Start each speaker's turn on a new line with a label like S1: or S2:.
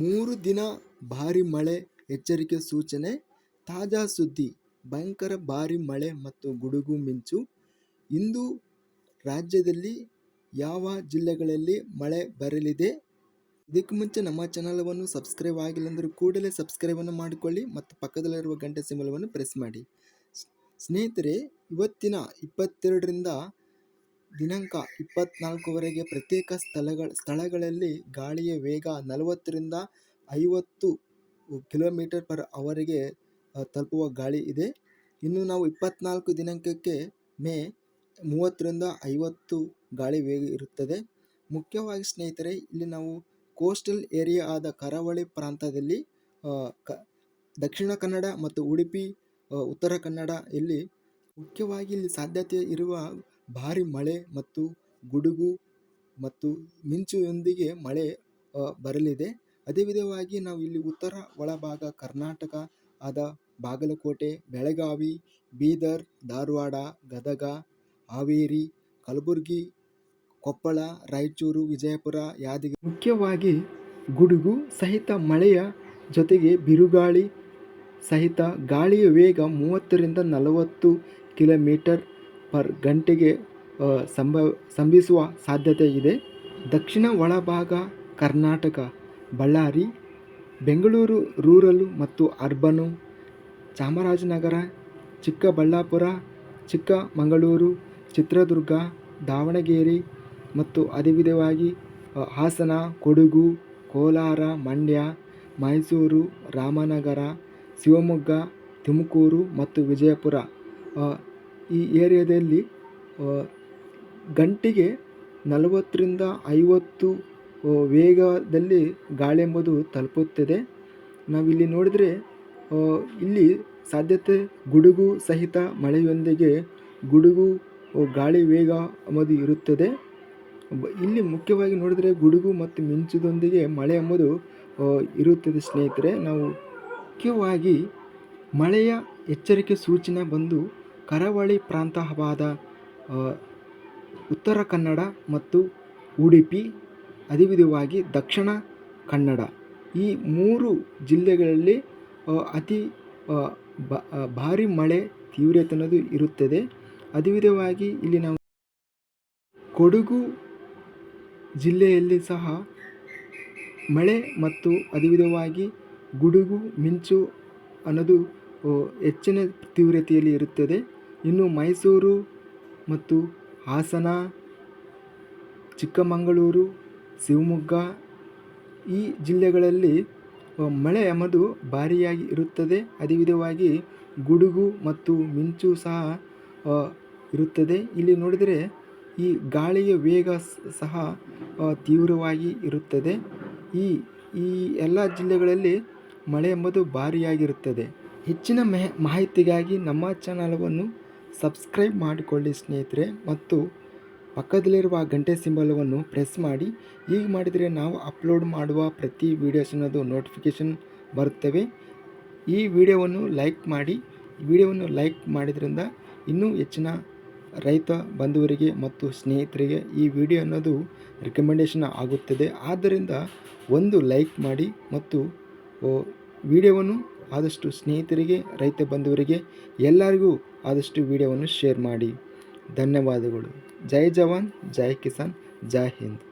S1: ಮೂರು ದಿನ ಭಾರಿ ಮಳೆ ಎಚ್ಚರಿಕೆ ಸೂಚನೆ. ತಾಜಾ ಸುದ್ದಿ, ಭಯಂಕರ ಭಾರಿ ಮಳೆ ಮತ್ತು ಗುಡುಗು ಮಿಂಚು. ಇಂದು ರಾಜ್ಯದಲ್ಲಿ ಯಾವ ಜಿಲ್ಲೆಗಳಲ್ಲಿ ಮಳೆ ಬರಲಿದೆ? ಇದಕ್ಕೂ ಮುಂಚೆ ನಮ್ಮ ಚಾನಲವನ್ನು ಸಬ್ಸ್ಕ್ರೈಬ್ ಆಗಿಲ್ಲ ಅಂದರೆ ಕೂಡಲೇ ಸಬ್ಸ್ಕ್ರೈಬನ್ನು ಮಾಡಿಕೊಳ್ಳಿ ಮತ್ತು ಪಕ್ಕದಲ್ಲಿರುವ ಗಂಟೆ ಸಿಂಬಲವನ್ನು ಪ್ರೆಸ್ ಮಾಡಿ. ಸ್ನೇಹಿತರೆ, ಇವತ್ತಿನ ಇಪ್ಪತ್ತೆರಡರಿಂದ ದಿನಾಂಕ ಇಪ್ಪತ್ತ್ನಾಲ್ಕುವರೆಗೆ ಪ್ರತ್ಯೇಕ ಸ್ಥಳಗಳ, ಸ್ಥಳಗಳಲ್ಲಿ ಗಾಳಿಯ ವೇಗ ನಲವತ್ತರಿಂದ ಐವತ್ತು ಕಿಲೋಮೀಟರ್ ಪರ್ ಅವರಿಗೆ ತಲುಪುವ ಗಾಳಿ ಇದೆ. ಇನ್ನು ನಾವು ಇಪ್ಪತ್ನಾಲ್ಕು ದಿನಾಂಕಕ್ಕೆ ಮೇ ಮೂವತ್ತರಿಂದ ಐವತ್ತು ಗಾಳಿ ವೇಗ ಇರುತ್ತದೆ. ಮುಖ್ಯವಾಗಿ ಸ್ನೇಹಿತರೆ, ಇಲ್ಲಿ ನಾವು ಕೋಸ್ಟಲ್ ಏರಿಯಾ ಆದ ಕರಾವಳಿ ಪ್ರಾಂತದಲ್ಲಿ ಕ, ದಕ್ಷಿಣ ಕನ್ನಡ ಮತ್ತು ಉಡುಪಿ ಉತ್ತರ ಕನ್ನಡ ಇಲ್ಲಿ ಮುಖ್ಯವಾಗಿ ಇಲ್ಲಿ ಸಾಧ್ಯತೆ ಇರುವ ಭಾರಿ ಮಳೆ ಮತ್ತು ಗುಡುಗು ಮತ್ತು ಮಿಂಚುಯೊಂದಿಗೆ ಮಳೆ ಬರಲಿದೆ. ಅದೇ ವಿಧವಾಗಿ ನಾವು ಇಲ್ಲಿ ಉತ್ತರ ಒಳಭಾಗ ಕರ್ನಾಟಕ ಆದ ಬಾಗಲಕೋಟೆ, ಬೆಳಗಾವಿ, ಬೀದರ್, ಧಾರವಾಡ, ಗದಗ, ಹಾವೇರಿ, ಕಲಬುರಗಿ, ಕೊಪ್ಪಳ, ರಾಯಚೂರು, ವಿಜಯಪುರ ಯಾದಗಿರಿ. ಮುಖ್ಯವಾಗಿ ಗುಡುಗು ಸಹಿತ ಮಳೆಯ ಜೊತೆಗೆ ಬಿರುಗಾಳಿ ಸಹಿತ ಗಾಳಿಯ ವೇಗ ಮೂವತ್ತರಿಂದ ನಲವತ್ತು ಕಿಲೋಮೀಟರ್ ಪರ್ ಗಂಟೆಗೆ ಸಂಭವ ಸಂಭಿಸುವ ಸಾಧ್ಯತೆ ಇದೆ. ದಕ್ಷಿಣ ಒಳಭಾಗ ಕರ್ನಾಟಕ, ಬಳ್ಳಾರಿ, ಬೆಂಗಳೂರು ರೂರಲ್ ಮತ್ತು ಅರ್ಬನು, ಚಾಮರಾಜನಗರ, ಚಿಕ್ಕಬಳ್ಳಾಪುರ, ಚಿಕ್ಕಮಗಳೂರು, ಚಿತ್ರದುರ್ಗ, ದಾವಣಗೆರೆ ಮತ್ತು ಅದೇ ವಿಧವಾಗಿ ಹಾಸನ, ಕೊಡಗು, ಕೋಲಾರ, ಮಂಡ್ಯ, ಮೈಸೂರು, ರಾಮನಗರ, ಶಿವಮೊಗ್ಗ, ತುಮಕೂರು ಮತ್ತು ವಿಜಯಪುರ. ಈ ಏರಿಯಾದಲ್ಲಿ ಗಂಟೆಗೆ ನಲವತ್ತರಿಂದ ಐವತ್ತು ವೇಗದಲ್ಲಿ ಗಾಳಿ ಎಂಬುದು ತಲುಪುತ್ತದೆ. ನಾವಿಲ್ಲಿ ನೋಡಿದರೆ ಇಲ್ಲಿ ಸಾಧ್ಯತೆ ಗುಡುಗು ಸಹಿತ ಮಳೆಯೊಂದಿಗೆ ಗುಡುಗು ಗಾಳಿ ವೇಗ ಎಂಬುದು ಇರುತ್ತದೆ. ಇಲ್ಲಿ ಮುಖ್ಯವಾಗಿ ನೋಡಿದರೆ ಗುಡುಗು ಮತ್ತು ಮಿಂಚದೊಂದಿಗೆ ಮಳೆ ಎಂಬುದು ಇರುತ್ತದೆ ಸ್ನೇಹಿತರೆ. ನಾವು ಮುಖ್ಯವಾಗಿ ಮಳೆಯ ಎಚ್ಚರಿಕೆ ಸೂಚನೆ ಬಂದು ಕರಾವಳಿ ಪ್ರಾಂತವಾದ ಉತ್ತರ ಕನ್ನಡ ಮತ್ತು ಉಡುಪಿ ಅದೇ ವಿಧವಾಗಿ ದಕ್ಷಿಣ ಕನ್ನಡ. ಈ ಮೂರು ಜಿಲ್ಲೆಗಳಲ್ಲಿ ಅತಿ ಭಾರಿ ಮಳೆ ತೀವ್ರತೆ ಅನ್ನೋದು ಇರುತ್ತದೆ. ಅದೇ ವಿಧವಾಗಿ ಇಲ್ಲಿ ನಾವು ಕೊಡಗು ಜಿಲ್ಲೆಯಲ್ಲಿ ಸಹ ಮಳೆ ಮತ್ತು ಅದೇ ವಿಧವಾಗಿ ಗುಡುಗು, ಮಿಂಚು ಅನ್ನೋದು ಹೆಚ್ಚಿನ ತೀವ್ರತೆಯಲ್ಲಿ ಇರುತ್ತದೆ. ಇನ್ನು ಮೈಸೂರು ಮತ್ತು ಹಾಸನ, ಚಿಕ್ಕಮಗಳೂರು, ಶಿವಮೊಗ್ಗ ಈ ಜಿಲ್ಲೆಗಳಲ್ಲಿ ಮಳೆ ಎಂಬುದು ಭಾರಿಯಾಗಿ ಇರುತ್ತದೆ. ಅದೇ ವಿಧವಾಗಿ ಗುಡುಗು ಮತ್ತು ಮಿಂಚು ಸಹ ಇರುತ್ತದೆ. ಇಲ್ಲಿ ನೋಡಿದರೆ ಈ ಗಾಳಿಯ ವೇಗ ಸಹ ತೀವ್ರವಾಗಿ ಇರುತ್ತದೆ. ಈ ಈ ಎಲ್ಲ ಜಿಲ್ಲೆಗಳಲ್ಲಿ ಮಳೆ ಎಂಬುದು ಭಾರಿಯಾಗಿರುತ್ತದೆ ಹೆಚ್ಚಿನ ಮೆಹ ಮಾಹಿತಿಗಾಗಿ ನಮ್ಮ ಚಾನಲವನ್ನು ಸಬ್ಸ್ಕ್ರೈಬ್ ಮಾಡಿಕೊಳ್ಳಿ ಸ್ನೇಹಿತರೆ ಮತ್ತು ಪಕ್ಕದಲ್ಲಿರುವ ಗಂಟೆ ಸಿಂಬಲವನ್ನು ಪ್ರೆಸ್ ಮಾಡಿ. ಹೀಗೆ ಮಾಡಿದರೆ ನಾವು ಅಪ್ಲೋಡ್ ಮಾಡುವ ಪ್ರತಿ ವೀಡಿಯೋಸ್ ಅನ್ನೋದು ನೋಟಿಫಿಕೇಷನ್ ಬರುತ್ತವೆ. ಈ ವಿಡಿಯೋವನ್ನು ಲೈಕ್ ಮಾಡಿ. ವಿಡಿಯೋವನ್ನು ಲೈಕ್ ಮಾಡಿದ್ರಿಂದ ಇನ್ನೂ ಹೆಚ್ಚಿನ ರೈತ ಬಂಧುವರಿಗೆ ಮತ್ತು ಸ್ನೇಹಿತರಿಗೆ ಈ ವಿಡಿಯೋ ಅನ್ನೋದು ರೆಕಮೆಂಡೇಷನ್ ಆಗುತ್ತದೆ. ಆದ್ದರಿಂದ ಒಂದು ಲೈಕ್ ಮಾಡಿ ಮತ್ತು ವಿಡಿಯೋವನ್ನು ಆದಷ್ಟು ಸ್ನೇಹಿತರಿಗೆ, ರೈತ ಬಂಧುವರಿಗೆ ಎಲ್ಲರಿಗೂ ಆದಷ್ಟು ವಿಡಿಯೋವನ್ನು ಶೇರ್ ಮಾಡಿ. ಧನ್ಯವಾದಗಳು. ಜೈ ಜವಾನ್, ಜೈ ಕಿಸಾನ್, ಜೈ ಹಿಂದ್.